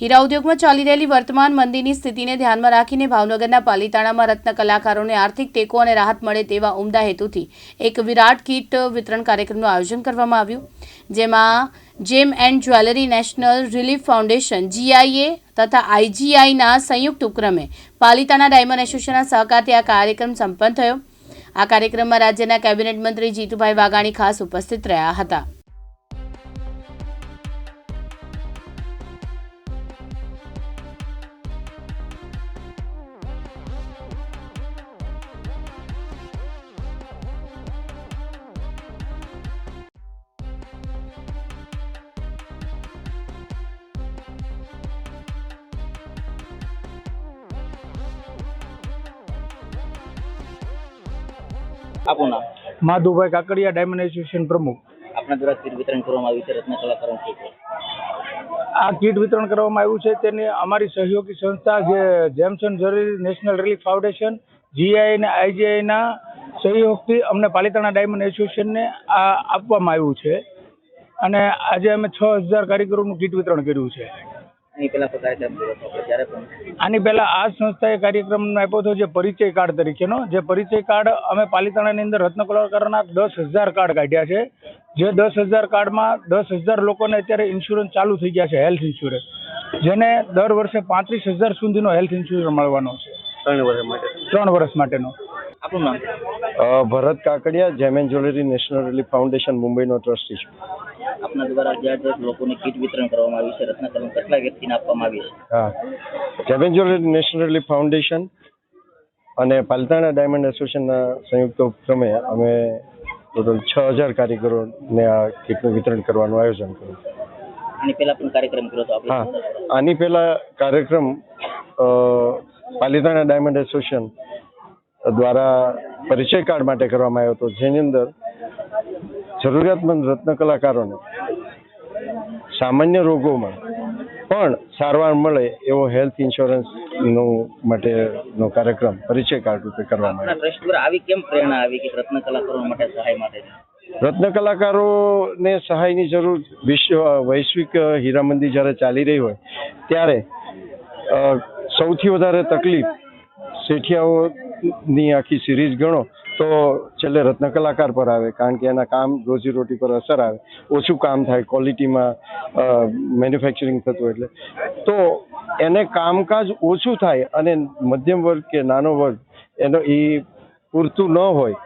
હીરા ઉદ્યોગમાં ચાલી રહેલી વર્તમાન મંદીની સ્થિતિને ધ્યાનમાં રાખીને ભાવનગરના પાલીતાણામાં રત્ન કલાકારોને આર્થિક ટેકો અને રાહત મળે તેવા ઉમદા હેતુથી એક વિરાટ કીટ વિતરણ કાર્યક્રમનું આયોજન કરવામાં આવ્યું. જેમાં Gem and Jewellery National Relief Foundation, GIA તથા આઈજીઆઈના સંયુક્ત ઉપક્રમે પાલીતાણા ડાયમંડ એસોસિએશનના સહકારથી આ કાર્યક્રમ સંપન્ન થયો. આ કાર્યક્રમમાં રાજ્યના કેબિનેટ મંત્રી જીતુભાઈ વાઘાણી ખાસ ઉપસ્થિત રહ્યા હતા. આપનું નામ? માધુભાઈ કાકડિયા ડાયમંડ એસોસિએશન પ્રમુખ. આપના દ્વારા કીટ વિતરણ કરવામાં આવ્યું છે રત્ન કલાકારો છે આ કીટ વિતરણ કરવામાં આવ્યું છે તેની અમારી સહયોગી સંસ્થા જે જેમસન જરૂરી નેશનલ રિલીફ ફાઉન્ડેશન જીઆઈ અને આઈજીઆઈના સહયોગથી અમને પાલિતાણા ડાયમંડ એસોસિએશનને આ આપવામાં આવ્યું છે. અને આજે અમે છ હજાર કારીગરોનું કીટ વિતરણ કર્યું છે. પહેલા કાર્યક્રમ કર્યો હતો આની પહેલા આ સંસ્થાએ કાર્યક્રમ આપ્યો હતો જે પરિચય કાર્ડ તરીકેનો. જે પરિચય કાર્ડ અમે પાલિતાણાની અંદર રત્ન કલાકારોના દસ હજાર કાર્ડ કાઢ્યા છે. જે દસ હજાર કાર્ડમાં દસ હજાર લોકોને અત્યારે ઇન્સ્યોરન્સ ચાલુ થઈ ગયા છે હેલ્થ ઇન્સ્યોરન્સ જેને દર વર્ષે પાંત્રીસ હજાર સુધીનો હેલ્થ ઇન્સ્યોરન્સ મળવાનો છે. ત્રણ વર્ષ માટે. ત્રણ વર્ષ માટેનો. આપણું નામ? Bharat Kakadiya Gem and Jewellery National Relief Foundation મુંબઈનો trustee છું. આપના દ્વારા જ્યાં લોકોને કીટ વિતરણ કરવામાં આવ્યું છે. રત્ન કેટલા વ્યક્તિને આપવામાં આવી છે? હા. Gem and Jewellery National Relief Foundation અને પાલતાણા ડાયમંડ એસોસિએશનના સંયુક્ત ઉપક્રમે અમે ટોટલ છ હજાર કારીગરોને આ કીટનું વિતરણ કરવાનું આયોજન કર્યું. આની પહેલા પણ કાર્યક્રમ કર્યો હતો હા. આની પહેલા કાર્યક્રમ અ, પાલિતાણા ડાયમંડ એસોસિએશન દ્વારા પરિચય કાર્ડ માટે કરવામાં આવ્યો હતો જેની અંદર જરૂરિયાતમંદ રત્ન કલાકારોને સામાન્ય રોગોમાં પણ સારવાર મળે એવો હેલ્થ ઇન્સ્યોરન્સનું માટેનો કાર્યક્રમ પરિચય કાર્ડ રૂપે કરવામાં આવ્યો. આવી કેમ પ્રેરણા આવી કે રત્ન કલાકારો માટે સહાય માટે? રત્ન કલાકારોને સહાયની જરૂર વિશ્વ વૈશ્વિક હીરામંદી જ્યારે ચાલી રહી હોય ત્યારે સૌથી વધારે તકલીફ શેઠિયાઓની આખી સિરીઝ ગણો, તો છેલ્લે રત્ન કલાકાર પર આવે, કારણ કે એના કામ રોજીરોટી પર અસર આવે. ઓછું કામ થાય ક્વોલિટીમાં મેન્યુફેક્ચરિંગ થતું એટલે. તો એને કામકાજ ઓછું થાય અને મધ્યમ વર્ગ કે નાનો વર્ગ, એનો એ પૂરતું ન હોય,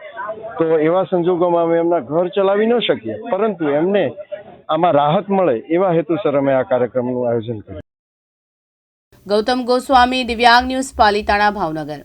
તો એવા સંજોગોમાં અમે એમના ઘર ચલાવી ન શકીએ. પરંતુ એમને આમાં રાહત મળે, એવા હેતુસર અમે આ કાર્યક્રમનું આયોજન કર્યું. ગૌતમ ગોસ્વામી, દિવ્યાંગ ન્યૂઝ પાલીતાણા ભાવનગર.